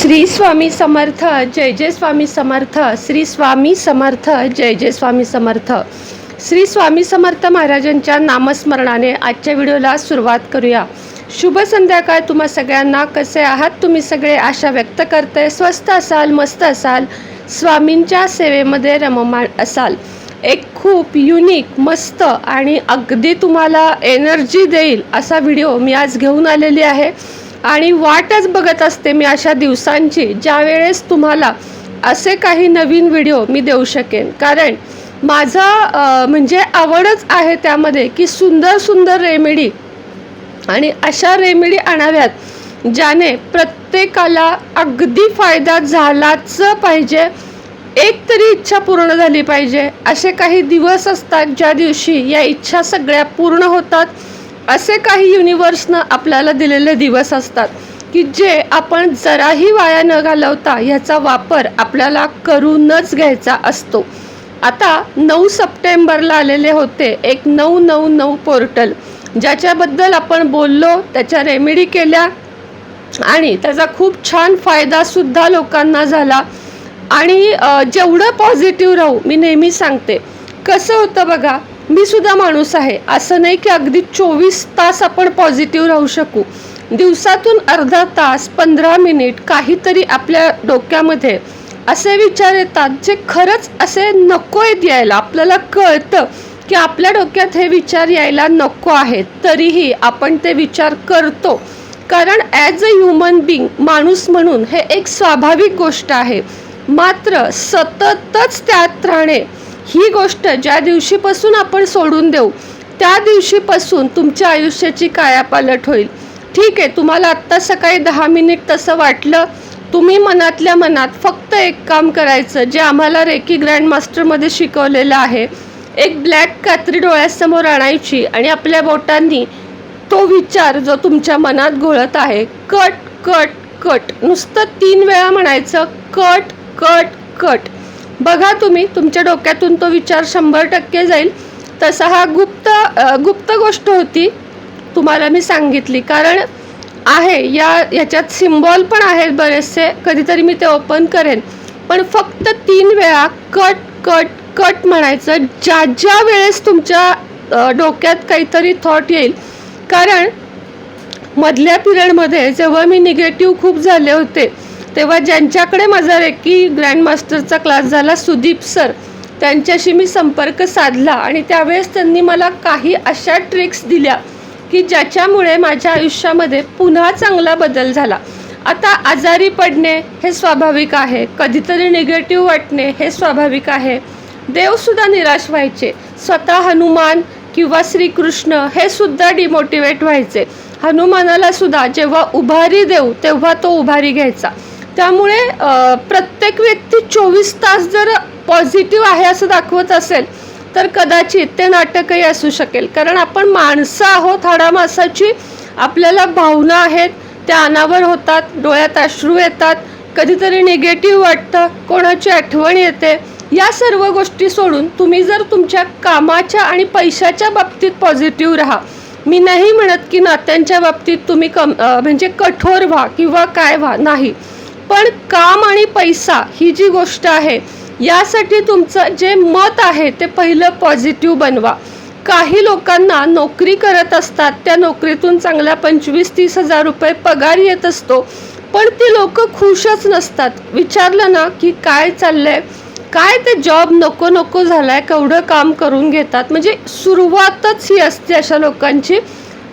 श्री स्वामी समर्थ जय जय स्वामी समर्थ श्री स्वामी समर्थ जय जय स्वामी समर्थ. श्री स्वामी समर्थ महाराजांच्या नामस्मरणाने आजच्या व्हिडिओला सुरुवात करूया. शुभ संध्याकाळ तुम्हा सगळ्यांना. कसे आहात तुम्ही सगळे? आशा व्यक्त करते. स्वस्त असाल मस्त असाल स्वामींच्या सेवेमध्ये रममाण असाल. एक खूप युनिक मस्त आणि अगदी तुम्हाला एनर्जी देईल असा व्हिडिओ मी आज घेऊन आलेली आहे. आणि वाटच बघत असते मी अशा दिवसांची ज्यावेळेस तुम्हाला असे काही नवीन व्हिडिओ मी देऊ शकेन. कारण माझा म्हणजे आवडच आहे त्यामध्ये की सुंदर सुंदर रेमेडी आणि अशा रेमेडी आणाव्यात ज्याने प्रत्येकाला अगदी फायदा झालाच पाहिजे एक तरी इच्छा पूर्ण झाली पाहिजे. असे काही दिवस असतात ज्या दिवशी या इच्छा सगळ्या पूर्ण होतात असे काही युनिवर्सनं आपल्याला दिलेले दिवस असतात की जे आपण जराही वाया न घालवता ह्याचा वापर आपल्याला करूनच घ्यायचा असतो. आता नऊ सप्टेंबरला आलेले होते एक नऊ नऊ नऊ पोर्टल. ज्याच्याबद्दल आपण बोललो त्याच्या रेमेडी केल्या आणि त्याचा खूप छान फायदासुद्धा लोकांना झाला. आणि जेवढं पॉझिटिव्ह राहू मी नेहमी सांगते. कसं होतं बघा मी सुद्धा माणूस आहे. असं नाही की अगदी चोवीस तास आपण पॉझिटिव्ह राहू शकू. दिवसातून अर्धा तास पंधरा मिनिट काहीतरी आपल्या डोक्यामध्ये असे विचार येतात जे खरंच असे नको आहेत यायला. आपल्याला कळतं की आपल्या डोक्यात हे विचार यायला नको आहेत. तरीही आपण ते विचार करतो. कारण ॲज अ ह्युमन बिंग माणूस म्हणून हे एक स्वाभाविक गोष्ट आहे. मात्र सततच त्यात राहणे ही गोष्ट ज्या दिवशीपासून आपण सोडून देऊ त्या दिवशीपासून तुमच्या आयुष्याची कायापालट होईल. ठीक आहे तुम्हाला आत्ता सकाळी दहा मिनिट तसं वाटलं तुम्ही मनातल्या मनात फक्त एक काम करायचं जे आम्हाला रेकी ग्रँड मास्टरमध्ये शिकवलेलं आहे. एक ब्लॅक कात्री डोळ्यासमोर आणायची आणि आपल्या बोटांनी तो विचार जो तुमच्या मनात घोळत आहे कट कट कट. नुसतं तीन वेळा म्हणायचं कट कट कट. बघा तुम्ही तुमच्या डोक्यातून तो विचार शंभर टक्के जाईल. तसा हा गुप्त गुप्त गोष्ट होती तुम्हाला मी सांगितली. कारण आहे या याच्यात सिम्बॉल पण आहेत बरेचसे कधीतरी मी ते ओपन करेन. पण फक्त तीन वेळा कट कट कट म्हणायचं ज्या ज्या वेळेस तुमच्या डोक्यात काहीतरी थॉट येईल. कारण मधल्या पिरियडमध्ये जेव्हा मी निगेटिव्ह खूप झाले होते तेव्हा ज्यांच्याकडे माझा रेकी ग्रँडमास्टरचा क्लास झाला सुदीप सर त्यांच्याशी मी संपर्क साधला आणि त्यावेळेस त्यांनी मला काही अशा ट्रिक्स दिल्या की ज्याच्यामुळे माझ्या आयुष्यामध्ये पुन्हा चांगला बदल झाला. आता आजारी पडणे हे स्वाभाविक आहे कधीतरी निगेटिव्ह वाटणे हे स्वाभाविक आहे. देवसुद्धा निराश व्हायचे. स्वतः हनुमान किंवा श्रीकृष्ण हे सुद्धा डिमोटिवेट व्हायचे. हनुमानाला सुद्धा जेव्हा उभारी देऊ तेव्हा तो उभारी घ्यायचा. त्यामुळे प्रत्येक व्यक्ती चोवीस तास जर पॉझिटिव्ह आहे असं दाखवत असेल तर कदाचित ते नाटकही असू शकेल. कारण आपण माणसं आहोत हाडामासाची आपल्याला भावना आहेत त्या अनावर होतात डोळ्यात अश्रू येतात कधीतरी निगेटिव्ह वाटतं कोणाची आठवण येते या सर्व गोष्टी सोडून तुम्ही जर तुमच्या कामाच्या आणि पैशाच्या बाबतीत पॉझिटिव्ह राहा. मी नाही म्हणत की नात्यांच्या बाबतीत तुम्ही कम म्हणजे कठोर व्हा किंवा काय व्हा नाही. पण काम आणि पैसा ही जी गोष्ट आहे यासाठी तुमचं जे मत आहे ते पहिलं पॉझिटिव्ह बनवा. काही लोकांना नोकरी करत असतात त्या नोकरीतून चांगल्या पंचवीस तीस हजार रुपये पगार येत असतो पण ती लोक खुशच नसतात. विचारलं ना की काय चाललंय? काय ते जॉब नको नको झालाय केवढं काम करून घेतात? म्हणजे सुरुवातच ही असते अशा लोकांची.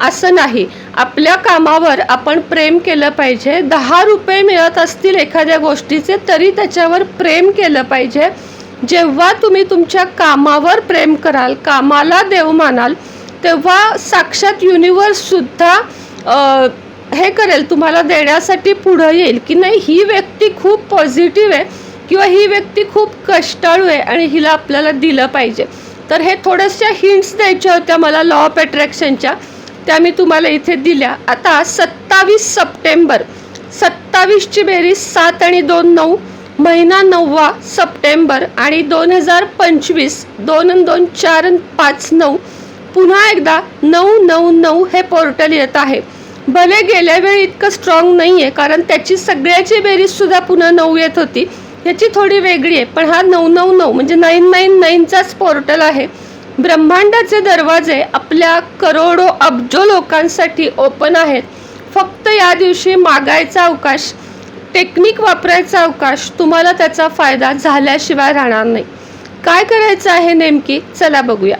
असं नाही. आपल्या कामावर आपण प्रेम केलं पाहिजे. दहा रुपये मिळत असतील एखाद्या गोष्टीचे तरी त्याच्यावर प्रेम केलं पाहिजे. जेव्हा तुम्ही तुमच्या कामावर प्रेम कराल कामाला देव मानाल तेव्हा साक्षात युनिवर्ससुद्धा हे करेल तुम्हाला देण्यासाठी पुढं येईल. की नाही ही व्यक्ती खूप पॉझिटिव्ह आहे किंवा ही व्यक्ती खूप कष्टाळू आहे आणि हिला आपल्याला दिलं पाहिजे. तर हे थोड्याशा हिंट्स द्यायच्या होत्या मला लॉ ऑफ अट्रॅक्शनच्या त्या मी तुम्हाला इथे दिल्या. आता सत्तावीस सप्टेंबर सत्तावीसची बेरीज सात आणि दोन नऊ महिना नववा सप्टेंबर आणि दोन हजार पंचवीस दोन दोन चार पाच नऊ पुन्हा एकदा नऊ नऊ नऊ हे पोर्टल येत आहे. भले गेल्या वेळी इतकं स्ट्रॉंग नाही आहे कारण त्याची सगळ्याची बेरीजसुद्धा पुन्हा नऊ येत होती. याची थोडी वेगळी आहे पण हा नऊ नऊ नऊ म्हणजे नाईन नाईन नाईनचाच पोर्टल आहे. ब्रह्मांडाचे दरवाजे आपल्या करोडो अब्जो लोकांसाठी ओपन आहेत. फक्त या दिवशी मागायचा अवकाश टेक्निक वापरायचा अवकाश तुम्हाला त्याचा फायदा झाल्याशिवाय राहणार नाही. काय करायचं आहे नेमकी? चला बघूया.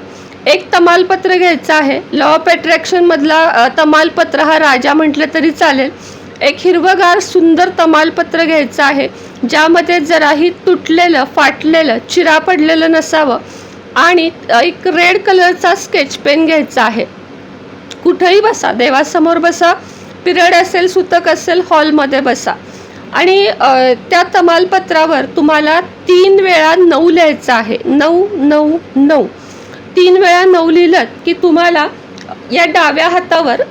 एक तमालपत्र घ्यायचं आहे. लॉ ऑफ अट्रॅक्शनमधला तमालपत्र हा राजा म्हटलं तरी चालेल. एक हिरवगार सुंदर तमालपत्र घ्यायचं आहे. ज्यामध्ये जराही तुटलेलं फाटलेलं चिरा पडलेलं नसावं. आणि एक रेड कलरचा स्केच पेन घ्यायचा आहे. कुठेही बसा देवासमोर बसा पिरियड असेल सुतक असेल हॉलमध्ये बसा. आणि त्या तमालपत्रावर तुम्हाला तीन वेळा नऊ लिहायचं आहे. नऊ नऊ नऊ. तीन वेळा नऊ लिहिलं की तुम्हाला या डाव्या हातावर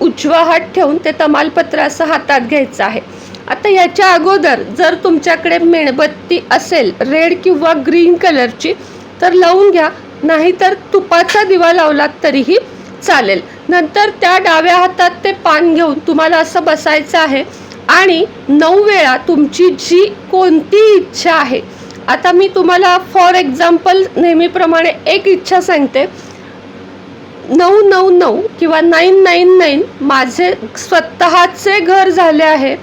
उजवा हात ठेवून ते तमालपत्र असं हातात घ्यायचं आहे. आता याच्या अगोदर जर तुमच्याकडे मेणबत्ती असेल रेड किंवा ग्रीन कलरची तर लावून घ्या. नाहीतर तुपाचा दिवा लावलात तरीही चालेल. नंतर त्या डाव्या हातात ते पान घेऊन तुम्हाला असं बसायचं आहे. आणि नऊ वेळा तुमची जी कोणती इच्छा आहे. आता मी तुम्हाला फॉर एक्झाम्पल नेहमीप्रमाणे एक इच्छा सांगते. नऊ नऊ नऊ किंवा नाईन नाईन नाईन माझे स्वतःचे घर झाले आहे.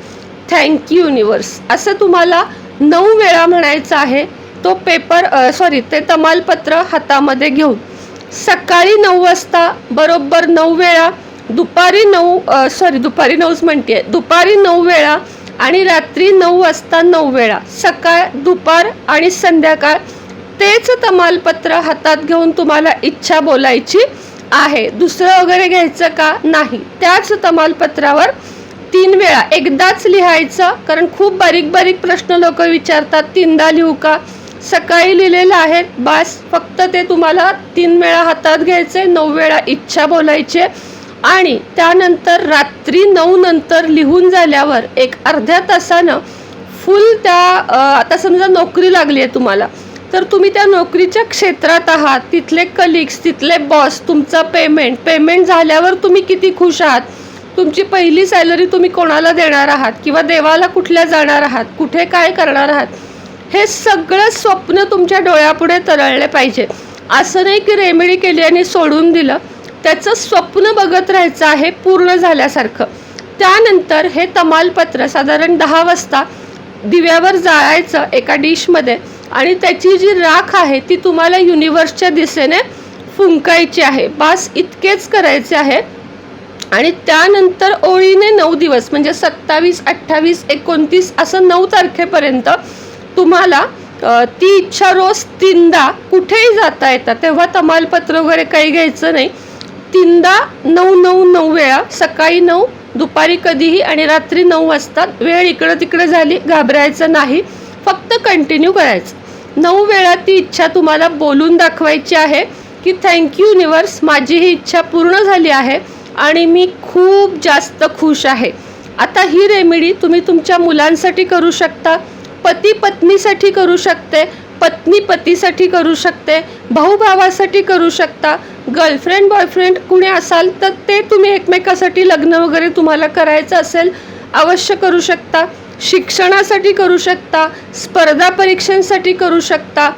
थँक्यू युनिवर्स असं तुम्हाला नऊ वेळा म्हणायचं आहे. तो पेपर सॉरी ते तमालपत्र हातामध्ये घेऊन सकाळी नऊ वाजता बरोबर नऊ वेळा दुपारी नऊ सॉरी दुपारी नऊच म्हणते दुपारी नऊ वेळा आणि रात्री नऊ वाजता नऊ वेळा सकाळ दुपार आणि संध्याकाळ तेच तमालपत्र हातात घेऊन तुम्हाला इच्छा बोलायची आहे. दुसरं वगैरे घ्यायचं का? नाही. त्याच तमालपत्रावर तीन वेळा एकदाच लिहायचं कारण खूप बारीक बारीक प्रश्न लोक विचारतात तीनदा लिहू का? सकाळी लिहिलेलं आहे बास फक्त ते तुम्हाला तीन वेळा हातात घ्यायचे नऊ वेळा इच्छा बोलायचे आणि त्यानंतर रात्री नऊ नंतर लिहून झाल्यावर एक अर्ध्या तासानं फुल त्या आता समजा नोकरी लागली आहे तुम्हाला तर तुम्ही त्या नोकरीच्या क्षेत्रात आहात तिथले कलिग्स तिथले बॉस तुमचा पेमेंट पेमेंट झाल्यावर तुम्ही किती खुश आहात? तुमची पहिली सॅलरी तुम्ही कोणाला देणार आहात? किंवा देवाला कुठल्या जाणार आहात? कुठे काय करणार आहात? हे सगळं स्वप्न तुमच्या डोळ्यापुढे तरळले पाहिजे. असं नाही की रेमेडी केली आणि सोडून दिलं. त्याचं स्वप्न बघत राहायचं आहे पूर्ण झाल्यासारखं. त्यानंतर हे तमालपत्र साधारण दहा वाजता दिव्यावर जाळायचं एका डिशमध्ये आणि त्याची जी राख आहे ती तुम्हाला युनिवर्सच्या दिशेने फुंकायची आहे. बास इतकेच करायचे आहे. आणि त्यानंतर ओळीने नऊ दिवस म्हणजे सत्तावीस अठ्ठावीस एकोणतीस असं नऊ तारखेपर्यंत तुम्हाला ती इच्छा रोज तीनदा कुठेही जाता येतात तेव्हा तमालपत्र वगैरे काही घ्यायचं नाही. तीनदा नऊ नऊ नऊ वेळा सकाळी नऊ दुपारी कधीही आणि रात्री नऊ वाजता वेळ इकडं तिकडं झाली घाबरायचं नाही फक्त कंटिन्यू करायचं. नऊ वेळा ती इच्छा तुम्हाला बोलून दाखवायची आहे की थँक्यू युनिवर्स माझी ही इच्छा पूर्ण झाली आहे आणि मी खूप जास्त खुश आहे. आता ही रेमेडी तुम्ही तुमच्या मुलांसाठी करू शकता. पती पत्नीसाठी करू शकते पत्नी पतीसाठी करू शकते भाऊ भावासाठी करू शकता गर्लफ्रेंड बॉयफ्रेंड कुणी असाल तर ते तुम्ही एकमेकासाठी लग्न वगैरे तुम्हाला करायचं असेल अवश्य करू शकता. शिक्षणासाठी करू शकता स्पर्धा परीक्षांसाठी करू शकता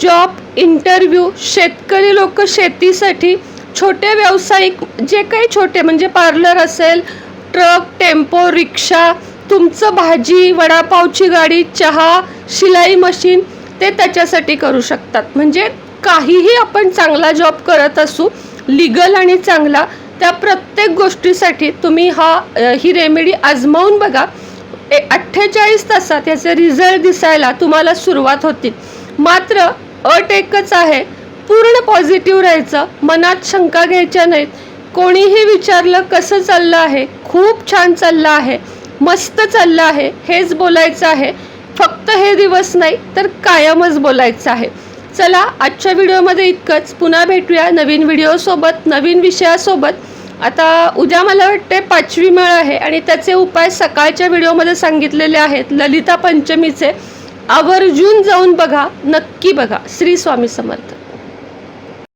जॉब इंटरव्ह्यू शेतकरी लोक शेतीसाठी छोटे व्यावसायिक जे काही छोटे म्हणजे पार्लर असेल ट्रक टेम्पो रिक्षा तुमचं भाजी वडापावची गाडी चहा शिलाई मशीन ते त्याच्यासाठी करू शकतात. म्हणजे काहीही आपण चांगला जॉब करत असू लिगल आणि चांगला त्या प्रत्येक गोष्टीसाठी तुम्ही हा ही रेमेडी आजमावून बघा. अठ्ठेचाळीस तासात याचे रिझल्ट दिसायला तुम्हाला सुरुवात होती. मात्र अट एकच आहे पूर्ण पॉझिटिव्ह राहायचं मनात शंका घ्यायच्या नाहीत. कोणीही विचारलं कसं चाललं आहे खूप छान चाललं आहे. मस्त चाललं आहे हेच बोलायचं आहे. फक्त हे दिवस नाही तर कायमच बोलायचं आहे. चला आजच्या व्हिडिओमध्ये इतकंच. पुन्हा भेटूया नवीन व्हिडिओसोबत नवीन विषयासोबत. आता उद्या मला वाटते पाचवी मेळ आहे आणि त्याचे उपाय सकाळच्या व्हिडिओमध्ये सांगितलेले आहेत. ललिता पंचमीचे. आवर्जून जाऊन बघा नक्की बघा. श्री स्वामी समर्थ.